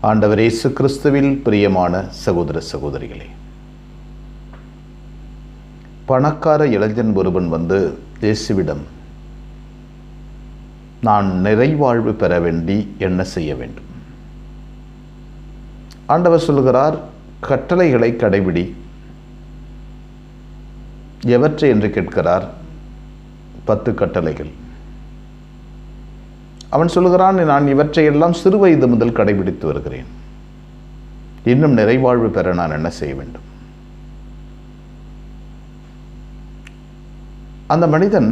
ஆண்டவர் இயேசு கிறிஸ்துவில் பிரியமான சகோதர சகோதரிகளே. பணக்கார இளைஞன் ஒருவன் வந்து இயேசுவிடம் நான் நிறைவாழ்வு பெற வேண்டி என்ன செய்ய வேண்டும்? ஆண்டவர் சொல்கிறார் கட்டளைகளை கடைபிடி. எவற்றை என்று கேட்கிறார்? பத்து கட்டளைகள். அவன் சொல்கிறான் நான் இவற்றையெல்லாம் சிறு வயது முதல் கடைபிடித்து வருகிறேன். இன்னும் நிறைவாழ்வு பெற நான் என்ன செய்ய வேண்டும்? அந்த மனிதன்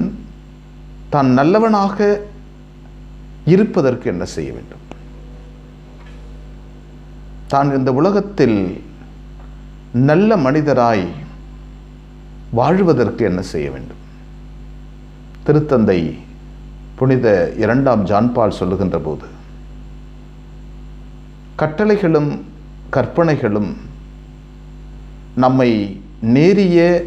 தான் நல்லவனாக இருப்பதற்கு என்ன செய்ய வேண்டும்? தான் இந்த உலகத்தில் நல்ல மனிதராய் வாழ்வதற்கு என்ன செய்ய வேண்டும்? திருத்தந்தை புனித இரண்டாம் ஜான்பால் சொல்லுகின்ற போது கட்டளைகளும் கற்பனைகளும் நம்மை நேரிய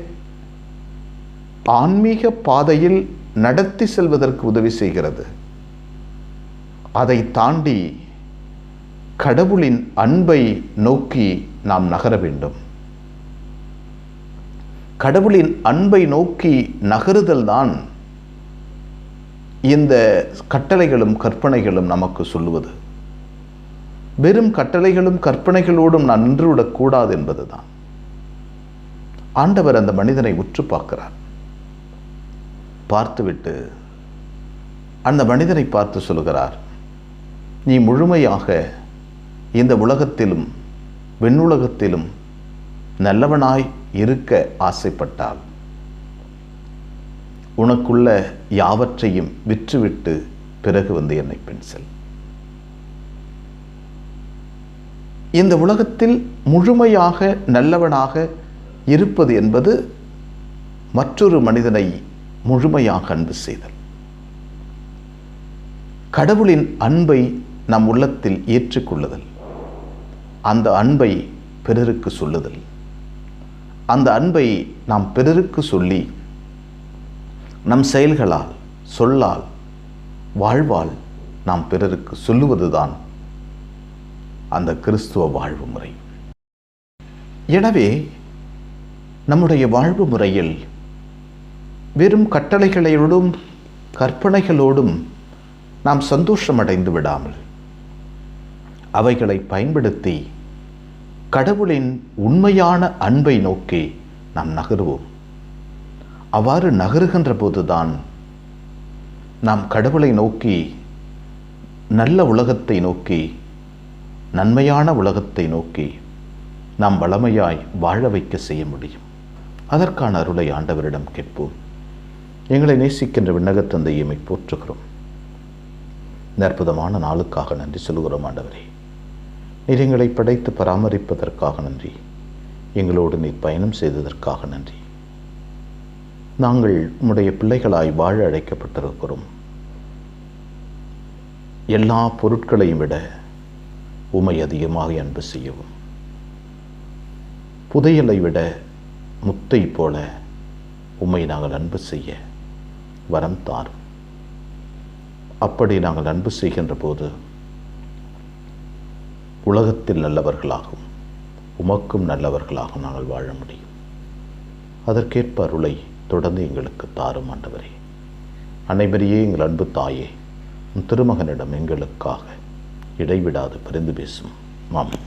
ஆன்மீக பாதையில் நடத்தி செல்வதற்கு உதவி செய்கிறது. அதை தாண்டி கடவுளின் அன்பை நோக்கி நாம் நகர வேண்டும். கடவுளின் அன்பை நோக்கி நகருதல்தான் இந்த கட்டளைகளும் கற்பனைகளும் நமக்கு சொல்லுவது. வெறும் கட்டளைகளும் கற்பனைகளோடும் நான் நின்றுவிடக்கூடாது என்பதுதான். ஆண்டவர் அந்த மனிதனை உற்று பார்க்கிறார். பார்த்துவிட்டு அந்த மனிதனை பார்த்து சொல்கிறார் நீ முழுமையாக இந்த உலகத்திலும் விண்ணுலகத்திலும் நல்லவனாய் இருக்க ஆசைப்பட்டால் உனக்குள்ள யாவற்றையும் விற்றுவிட்டு பிறகு வந்து என்னை பெண் செல். இந்த உலகத்தில் முழுமையாக நல்லவனாக இருப்பது என்பது மற்றொரு மனிதனை முழுமையாக அன்பு செய்தல். கடவுளின் அன்பை நம் உள்ளத்தில் ஏற்றுக்கொள்ளுதல். அந்த அன்பை பிறருக்கு சொல்லுதல். அந்த அன்பை நாம் பிறருக்கு சொல்லி நம் செயல்களால் சொல்லால் வாழ்வால் நாம் பிறருக்கு சொல்லுவதுதான் அந்த கிறிஸ்துவ வாழ்வு முறை. எனவே நம்முடைய வாழ்வு முறையில் வெறும் கட்டளைகளோடும் கற்பனைகளோடும் நாம் சந்தோஷமடைந்து விடாமல் அவைகளை பயன்படுத்தி கடவுளின் உண்மையான அன்பை நோக்கி நாம் நகருவோம். அவ்வாறு நகருகின்ற போதுதான் நாம் கடவுளை நோக்கி நல்ல உலகத்தை நோக்கி நன்மையான உலகத்தை நோக்கி நாம் வளமையாய் வாழ வைக்க செய்ய முடியும். அதற்கான அருளை ஆண்டவரிடம் கேட்போம். எங்களை நேசிக்கின்ற விண்ணகத்தந்தையை போற்றுகிறோம். இந்த அற்புதமான நாளுக்காக நன்றி சொல்கிறோம் ஆண்டவரே. நீர் எங்களை படைத்து பராமரிப்பதற்காக நன்றி. எங்களோடு நீர் பயணம் செய்ததற்காக நன்றி. நாங்கள் உம்முடைய பிள்ளைகளாய் வாழ அழைக்கப்பட்டிருக்கிறோம். எல்லா பொருட்களையும் விட உமை அதிகமாக அன்பு செய்யவும். புதையலை விட முத்தை போல உம்மை நாங்கள் அன்பு செய்ய வரம் தாரும். அப்படி நாங்கள் அன்பு செய்கின்ற போது உலகத்தில் நல்லவர்களாகும் உமக்கும் நல்லவர்களாகவும் நாங்கள் வாழ முடியும். அதற்கேற்ப அருளை தொடர்ந்து எங்களுக்கு தாரும் ஆண்டவரே. அனைவரையே எங்கள் அன்பு தாயே உன் திருமகனிடம் எங்களுக்காக இடைவிடாது பரிந்து பேசும். மாம்